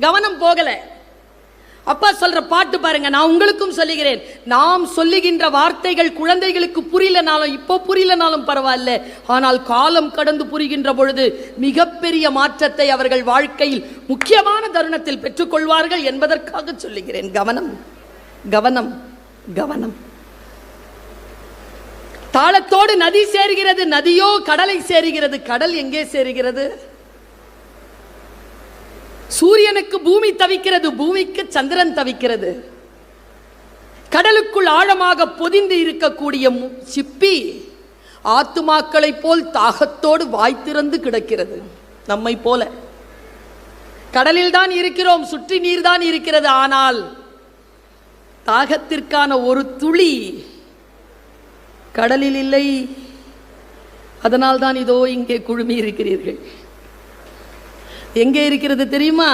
கவனம் போகல. அப்பா சொல்ற பாட்டு பாருங்க நான் உங்களுக்கும் சொல்லுகிறேன். நாம் சொல்லுகின்ற வார்த்தைகள் குழந்தைகளுக்கு புரியலனாலும் இப்போ புரியலனாலும் பரவாயில்ல. ஆனால் காலம் கடந்து புரிகின்ற பொழுது மிகப்பெரிய மாற்றத்தை அவர்கள் வாழ்க்கையில் முக்கியமான தருணத்தில் பெற்றுக்கொள்வார்கள் என்பதற்காக சொல்லுகிறேன். கவனம் கவனம் கவனம். தாளத்தோடு நதி சேருகிறது நதியோ கடலை சேருகிறது. கடல் எங்கே சேருகிறது? சூரியனுக்கு பூமி தவிக்கிறது பூமிக்கு சந்திரன் தவிக்கிறது. கடலுக்குள் ஆழமாக பொதிந்து இருக்கக்கூடிய மு- சிப்பி ஆத்துமாக்களைப் போல் தாகத்தோடு வாய் திறந்து கிடக்கிறது நம்மை போல. கடலில் தான் இருக்கிறோம் சுற்றி நீர் தான் இருக்கிறது ஆனால் தாகத்திற்கான ஒரு துளி கடலில் இல்லை. அதனால் தான் இதோ இங்கே குழுமி இருக்கிறீர்கள். எங்கே இருக்கிறது தெரியுமா?